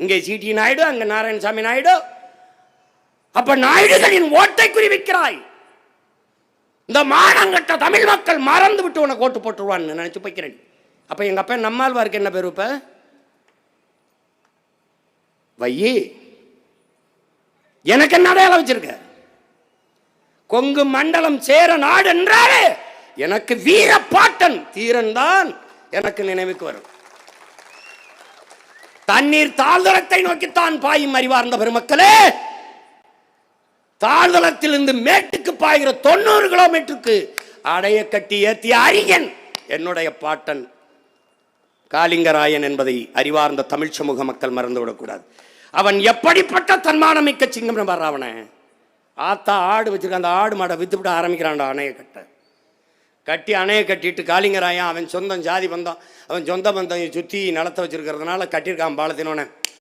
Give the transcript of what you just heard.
இங்கே சிடி நாயுடு அங்க நாராயணசாமி நாயுடு. அப்ப நாயுடுகளின் ஓட்டை குறிவிக்கிறாய். இந்த மானங்கட்ட தமிழ் மக்கள் மறந்து விட்டு உனக்கு ஓட்டு போட்டுருவான்னு நினைச்சு போய்க்கிறேன். அப்ப எங்க அப்பா நம்மாழ்வாருக்கு என்ன பேர் இப்போ? வையி. எனக்கு என்ன அடையாளம் வச்சிருக்க? கொங்கு மண்டலம் சேர நாடு என்றாலே எனக்கு வீர பாட்டன் தீரன் தான் எனக்கு நினைவுக்கு வரும். தண்ணீர் தாழ்தளத்தை நோக்கித்தான் பாயும் அறிவார்ந்த பெருமக்களே. தாழ்தளத்திலிருந்து மேட்டுக்கு பாய்கிற தொண்ணூறு கிலோமீட்டருக்கு அடைய கட்டி ஏத்திய அறிஞன் என்னுடைய பாட்டன் காளிங்கராயன் என்பதை அறிவார்ந்த தமிழ் சமூக மக்கள் மறந்துவிடக்கூடாது. அவன் எப்படிப்பட்ட தன்மானமிக்க சிங்கம் பாரு ஆத்தா ஆடு வச்சிருக்க அந்த ஆடு மாடை வித்துவிட ஆரம்பிக்கிறான்டா அணைய கட்ட. கட்டி அணையை கட்டிட்டு காலிங்கராயன் அவன் சொந்தம் ஜாதி பந்தம் அவன் சொந்த பந்தம் சுற்றி நிலத்தை வச்சுருக்கிறதுனால கட்டியிருக்கான் பாலத்தினோனே.